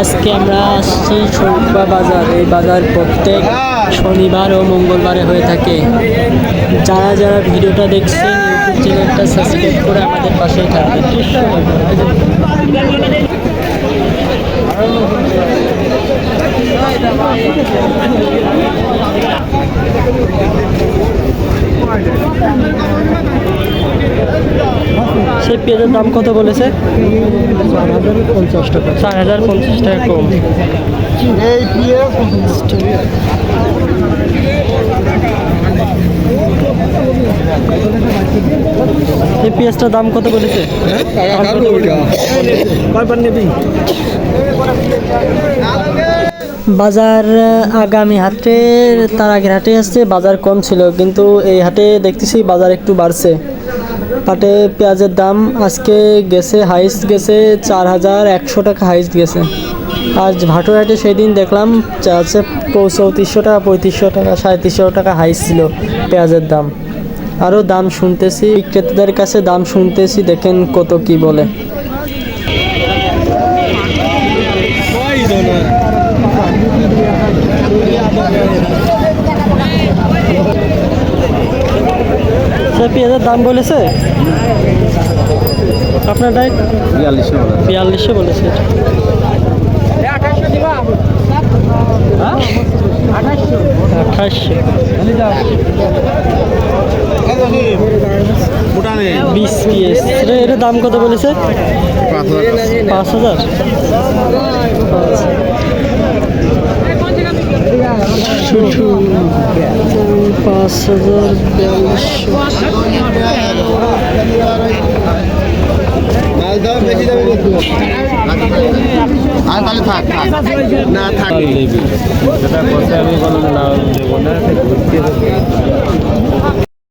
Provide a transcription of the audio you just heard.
আজকে আমরা আসছি শরীফা বাজার। এই বাজার প্রত্যেক শনিবার ও মঙ্গলবারে হয়ে থাকে। যারা যারা ভিডিওটা দেখছেন ইউটিউব চ্যানেলটা সাবস্ক্রাইব করে আমাদের পাশেই থাকবেন। সেই পেঁয়াজের দাম কত বলেছে? চার হাজার পঞ্চাশ টাকা। কম। এই পেঁয়াজটার দাম কত বলেছে? বাজার আগামী হাটের তার আগের হাটে আসছে বাজার কম ছিল কিন্তু এই হাটে দেখতেছি বাজার একটু বাড়ছে। হাটে পেঁয়াজের দাম আজকে গেছে হাইস্ট গেছে চার হাজার একশো টাকা হাইস্ট গেছে। আর ভাটোর হাটে সেই দিন দেখলাম আছে চৌত্রিশশো টাকা, পঁয়ত্রিশশো টাকা, সাঁত্রিশশো টাকা হাইস্ট ছিল পেঁয়াজের দাম। আরও দাম শুনতেছি, বিক্রেতাদের কাছে দাম শুনতেছি, দেখেন কত কি বলে। পেঁয়াজের দাম বলেছে? আপনার ডাইট বিয়াল্লিশশো বিয়াল্লিশশো বলেছে। আঠাশশো। বিশ পিএস এটা এটার দাম কত বলেছে? পাঁচ হাজার। পাঁচ হাজার পাঁচ হাজার বিয়াল্লিশশো না থাক যেটা কথা আমি বললাম না দেবো না ঘুরতে